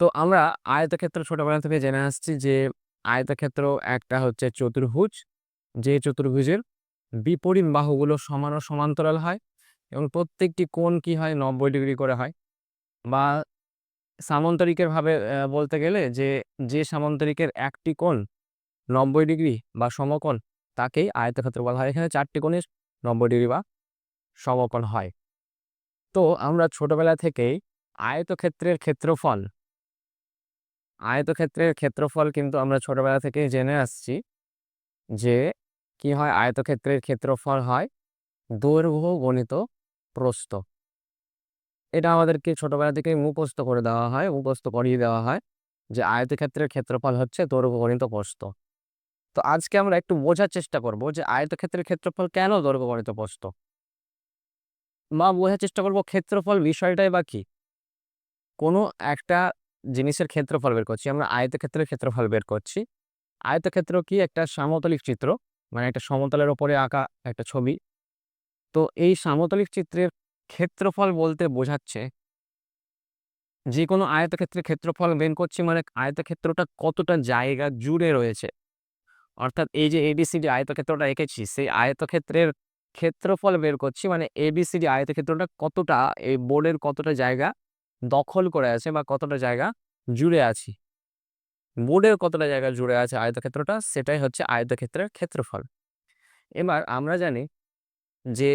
তো আমরা আয়তক্ষেত্র ছোটবেলা থেকে জেনে আসছি যে, আয়তক্ষেত্র একটা হচ্ছে চতুর্ভুজ। যে চতুর্ভুজের বিপরীত বাহুগুলো সমান ও সমান্তরাল হয় এবং প্রত্যেকটি কোণ কি হয়? নব্বই ডিগ্রি করে হয়। বা সামান্তরিকের ভাবে বলতে গেলে যে যে সামান্তরিকের একটি কোণ নব্বই ডিগ্রি বা সমকোণ, তাকেই আয়তক্ষেত্র বলা হয়। এখানে চারটি কোণের নব্বই ডিগ্রি বা সমকোণ হয়। তো আমরা ছোটবেলা থেকেই আয়তক্ষেত্রের ক্ষেত্রফল আয়তক্ষেত্রের ক্ষেত্রফল কিন্তু আমরা ছোটবেলা থেকে জেনে আসছি যে কি হয়? আয়তক্ষেত্রের ক্ষেত্রফল হয় দৈর্ঘ্য গণিত প্রস্থ। এটা আমাদেরকে ছোটবেলা থেকে মুখস্থ করে দেওয়া হয়, মুখস্থ করিয়ে দেওয়া হয় যে আয়তক্ষেত্রের ক্ষেত্রফল হচ্ছে দৈর্ঘ্য গণিত প্রস্থ। তো আজকে আমরা একটু বোঝার চেষ্টা করব যে আয়তক্ষেত্রের ক্ষেত্রফল কেন দৈর্ঘ্য গণিত প্রস্থ? বা বোঝার চেষ্টা করব ক্ষেত্রফল বিষয়টাই বা কি? কোনো একটা জিনিসের ক্ষেত্রফল বের করছি, আমরা আয়তক্ষেত্রের ক্ষেত্রফল বের করছি। আয়তক্ষেত্র কি? একটা সামতলিক চিত্র মানে একটা সমতলের ওপরে আঁকা একটা ছবি। তো এই সামতলিক চিত্রের ক্ষেত্রফল বলতে বোঝাচ্ছে যে কোনো আয়তক্ষেত্রের ক্ষেত্রফল বের করছি মানে আয়তক্ষেত্রটা কতটা জায়গা জুড়ে রয়েছে। অর্থাৎ এই যে এবিসিডি আয়তক্ষেত্রটা এঁকেছি, সেই আয়তক্ষেত্রের ক্ষেত্রফল বের করছি মানে এবিসিডি আয়তক্ষেত্রটা কতটা, এই বোর্ডের কতটা জায়গা দখল করে আছে বা কতটা জায়গা জুড়ে আছি। বোর্ডের কতটা জায়গা জুড়ে আছে আয়তক্ষেত্রটা, সেটাই হচ্ছে আয়তক্ষেত্রের ক্ষেত্রফল। এবার আমরা জানি যে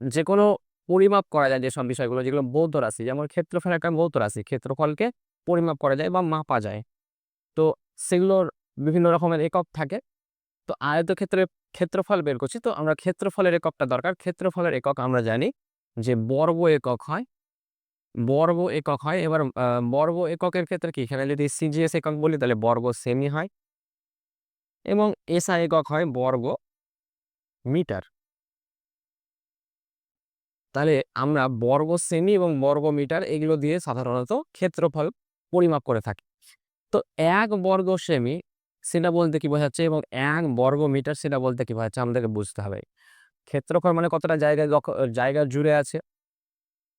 যে কোনো পরিমাপ করা যায় যেসব বিষয়গুলো, যেগুলো ভৌত রাশি, যেমন ক্ষেত্রফল একটা ভৌত রাশি, ক্ষেত্রফলকে পরিমাপ করা যায় বা মাপা যায়। তো সেগুলোর বিভিন্ন রকমের একক থাকে। তো আয়তক্ষেত্রের ক্ষেত্রফল বের করছি, তো আমরা ক্ষেত্রফলের এককটা দরকার। ক্ষেত্রফলের একক আমরা জানি যে বর্গ একক হয় বর্গ একক হয়। এবার বর্গ এককের ক্ষেত্রে কি? এখানে যদি সিজিএস একক বলি, তাহলে বর্গ সেমি হয় এবং এসআই একক হয় বর্গ মিটার। তাহলে আমরা বর্গ সেমি এবং বর্গ মিটার এগুলো দিয়ে সাধারণত ক্ষেত্রফল পরিমাপ করে থাকি। তো এক বর্গ সেমি সেটা বলতে কি বোঝাচ্ছে এবং এক বর্গ মিটার সেটা বলতে কি বোঝাচ্ছে? আমাদেরকে বুঝতে হবে। ক্ষেত্রফল মানে কতটা জায়গা দখ- জায়গা জুড়ে আছে?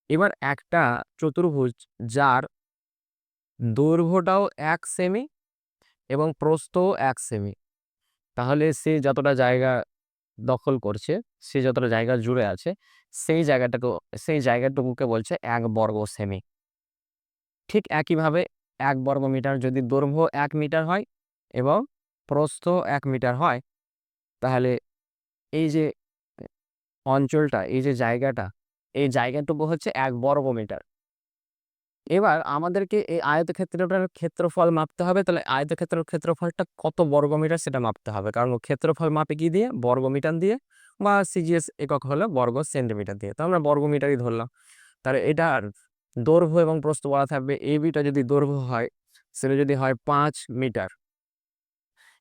এবার একটা চতুর্ভুজ, যার দৈর্ঘ্যটাও এক সেমি এবং প্রস্থও এক সেমি তাহলে সে যতটা জায়গা দখল করছে, সে যতটা জায়গা জুড়ে আছে, সেই জায়গাটাকে সেই জায়গাটুকুকে বলছে এক বর্গ সেমি ঠিক একইভাবে এক বর্গ মিটার যদি দৈর্ঘ্য এক মিটার হয় এবং প্রস্থ এক মিটার হয়, তাহলে এই যে অঞ্চলটা, এই যে জায়গাটা এই জায়গাটুকু হচ্ছে এক বর্গ মিটার। এবার আমাদেরকে এই আয়তক্ষেত্রটার ক্ষেত্রফল মাপতে হবে, তাহলে আয়তক্ষেত্রের ক্ষেত্রফলটা কত বর্গ মিটার সেটা মাপতে হবে। কারণ ক্ষেত্রফল মাপে কি দিয়ে? বর্গ মিটার দিয়ে বা সিজিএস একক হলো বর্গ সেন্টিমিটার দিয়ে। তো আমরা বর্গ মিটারই ধরলাম। তাহলে এটার দৈর্ঘ্য এবং প্রস্থ বলা থাকবে, এ বিটা যদি দৈর্ঘ্য হয়, সেটা যদি হয় পাঁচ মিটার।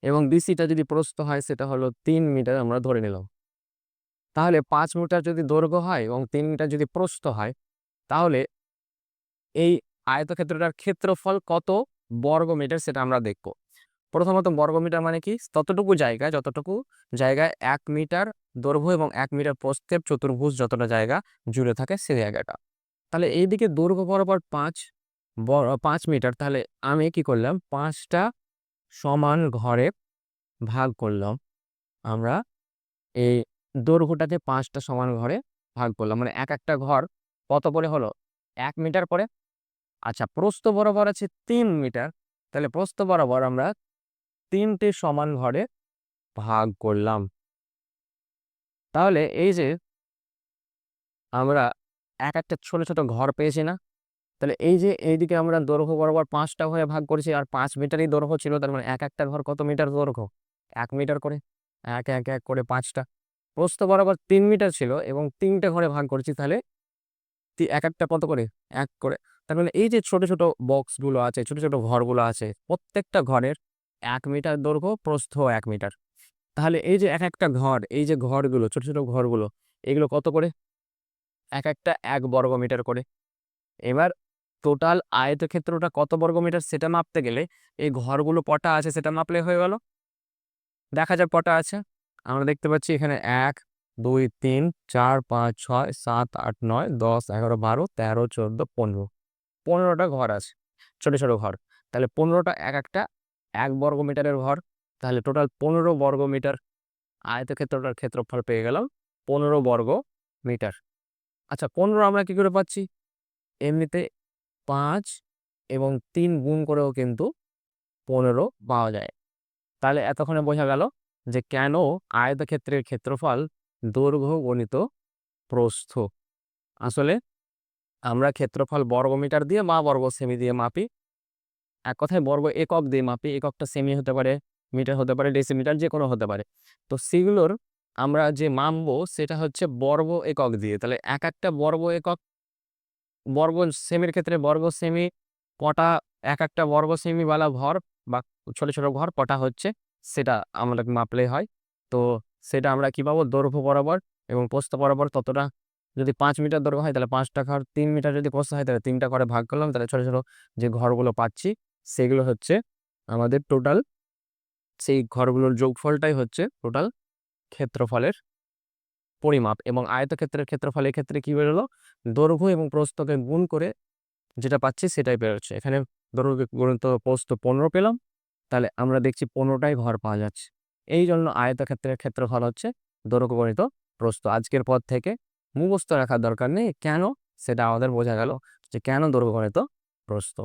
এবং বিসিটা যদি প্রস্থ হয়, সেটা হলো তিন মিটার আমরা ধরে নিলাম। তাহলে পাঁচ মিটার যদি দৈর্ঘ্য হয় এবং তিন মিটার যদি প্রস্থ হয়, তাহলে এই আয়তক্ষেত্রটার ক্ষেত্রফল কত বর্গ মিটার সেটা আমরা দেখব। প্রথমত বর্গ মিটার মানে কি? ততটুকু জায়গা যতটুকু জায়গায় এক মিটার দৈর্ঘ্য এবং এক মিটার প্রস্থের চতুর্ভুজ যতটা জায়গা জুড়ে থাকে সে জায়গাটা। তাহলে এইদিকে দৈর্ঘ্য বরাবর পাঁচ পাঁচ মিটার, তাহলে আমি কি করলাম? পাঁচটা সমান ঘরে ভাগ করলাম। আমরা এই দৈর্ঘ্যটাকে পাঁচটা সমান ঘরে ভাগ করলাম। মানে এক একটা ঘর কত করে হলো? এক মিটার করে আচ্ছা প্রস্থ বরাবর আছে তিন মিটার। তাহলে প্রস্থ বরাবর আমরা তিনটে সমান ঘরে ভাগ করলাম। তাহলে এই যে আমরা এক একটা ছোট ছোট ঘর পেয়েছি না? তাহলে এই যে এইদিকে আমরা দৈর্ঘ্য বরাবর পাঁচটা হয়ে ভাগ করেছি আর পাঁচ মিটারই দৈর্ঘ্য ছিল, তার মানে এক একটা ঘর কত মিটার দৈর্ঘ্য? এক মিটার করে। এক এক এক করে পাঁচটা। প্রস্থ বরাবর তিন মিটার ছিল এবং তিনটে ঘরে ভাগ করেছি তাহলে এক একটা কত করে? এক করে। তার মানে এই যে ছোট ছোট বক্সগুলো আছে, ছোট ছোট ঘরগুলো আছে, প্রত্যেকটা ঘরের এক মিটার দৈর্ঘ্য, প্রস্থ এক মিটার। তাহলে এই যে এক একটা ঘর, এই যে ঘরগুলো, ছোট ছোট ঘরগুলো, এগুলো কত করে? এক একটা এক বর্গ মিটার করে। এবার টোটাল আয়তক্ষেত্রটা কত বর্গ মিটার সেটা মাপতে গেলে এই ঘরগুলো পটা আছে সেটা মাপলে হয়ে গেল। দেখা যাক পটা আছে। আমরা দেখতে পাচ্ছি এখানে এক, দুই, তিন, চার, পাঁচ, ছয়, সাত, আট, নয়, দশ, এগারো, বারো, তেরো, চোদ্দ, পনেরো। পনেরোটা ঘর আছে, ছোট ছোট ঘর। তাহলে পনেরোটা এক একটা, এক বর্গ মিটারের ঘর। তাহলে টোটাল পনেরো বর্গ মিটার আয়তক্ষেত্রটার ক্ষেত্রফল পেয়ে গেলাম পনেরো বর্গ মিটার আচ্ছা পনেরো আমরা কি করে পাচ্ছি? এমনিতে পাঁচ এবং তিন গুণ করেও কিন্তু পনেরো পাওয়া যায়। তাহলে এতক্ষণে বোঝা গেল যে কেন আয়তক্ষেত্রের ক্ষেত্রফল দৈর্ঘ্য গণিত প্রস্থ? আসলে আমরা ক্ষেত্রফল বর্গমিটার দিয়ে বা বর্গ সেমি দিয়ে মাপি। এক কথায় বর্গ একক দিয়ে মাপি, এককটা সেমি হতে পারে, মিটার হতে পারে, ডেসিমিটার যে কোনো হতে পারে। তো সেগুলোর আমরা যে মাপবো সেটা হচ্ছে বর্গ একক দিয়ে। তাহলে এক একটা বর্গ একক, বর্গ সেমির ক্ষেত্রে বর্গ সেমি কটা এক একটা বর্গ সেমি বালা ঘর বা ছোট ছোট ঘর কটা হচ্ছে সেটা আমরা মাপলেই হয়। তো সেটা আমরা কি পাবো? দৈর্ঘ্য বরাবর এবং প্রস্থ বরাবর ততটা যদি পাঁচ মিটার দৈর্ঘ্য হয়, তাহলে পাঁচটা ঘর তিন মিটার যদি পোস্ত হয়, তাহলে তিনটা ঘরে ভাগ করলাম, তাহলে ছোটো ছোটো যে ঘরগুলো পাচ্ছি, সেগুলো হচ্ছে আমাদের টোটাল সেই ঘরগুলোর যোগফলটাই হচ্ছে টোটাল ক্ষেত্রফলের পরিমাপ এবং আয়তক্ষেত্রের ক্ষেত্রফলের ক্ষেত্রে কী বেরোলো? দৈর্ঘ্য এবং প্রস্থকে গুণ করে যেটা পাচ্ছি সেটাই বেরোচ্ছে। এখানে দৈর্ঘ্য গুণিত প্রস্থ পনেরো পেলাম তাহলে আমরা দেখছি পনেরোটাই ঘর পাওয়া যাচ্ছে। এই জন্য আয়তক্ষেত্রের ক্ষেত্রফল হচ্ছে দৈর্ঘ্যগণিত প্রস্থ। আজকের পর থেকে মুখস্থ রাখার দরকার নেই। কেন? সেটা আমাদের বোঝা গেল যে কেন দৈর্ঘ্যগণিত প্রস্থ।